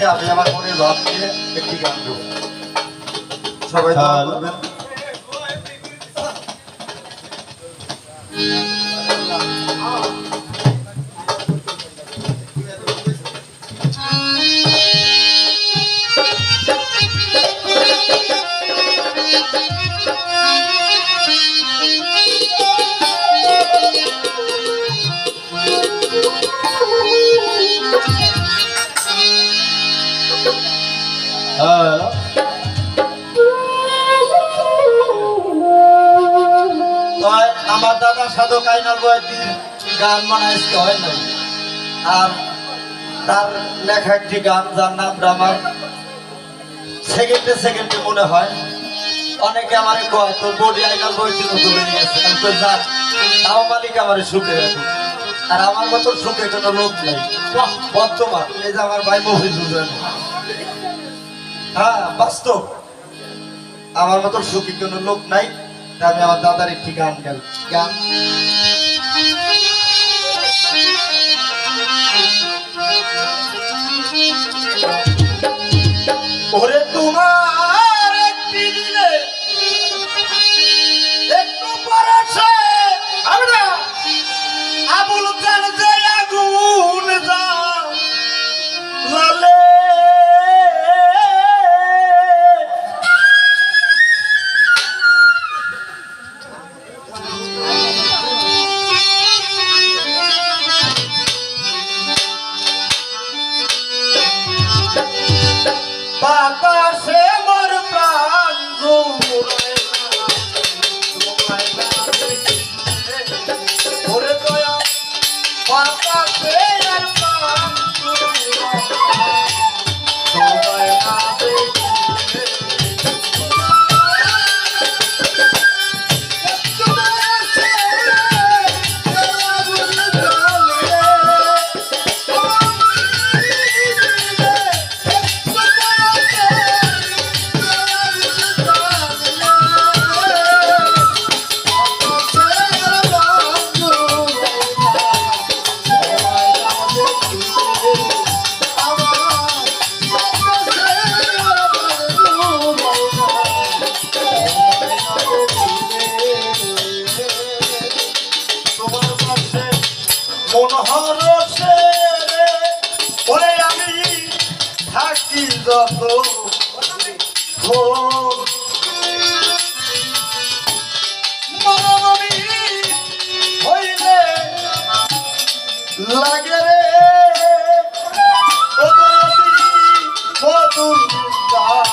রেখে আমি আমার মনের ভাব নিয়ে একটি গান দেবো সবাই দোয়া। করবেন আমার দাদা সাধক গান হয় আর তার লেখা একটি গান, যার আমার সেকেন্ডে সেকেন্ডে মনে হয়, অনেকে আমারে কয়, তোর বডি আইনাল বইতে মতো হয়ে গেছে। আমি তো তাও মালিক আমার সুখে আর আমার মতো সুখে কোনো লোক নাই। বর্তমান, এই যে আমার ভাই মফিজুর হ্যাঁ বাস্তব। আমার মতো সুখী কোনো লোক নাই তাই আমি আমার দাদার একটি গান গাই। গান? বাতাসে আর মনোহরসে ওরে আমি থাকি যত হইলে লাগে রে। মধুর গান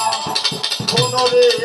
কোনরে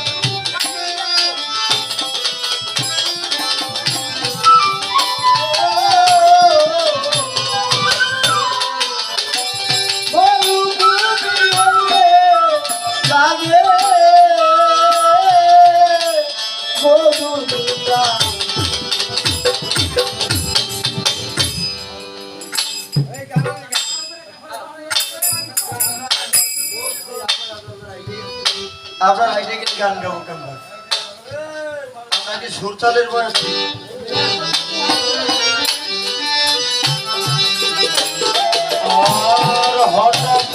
আপনার হাইটে কি গান গাবো কেমন আপনার কি সুরতালের বয়স? আর হঠাৎ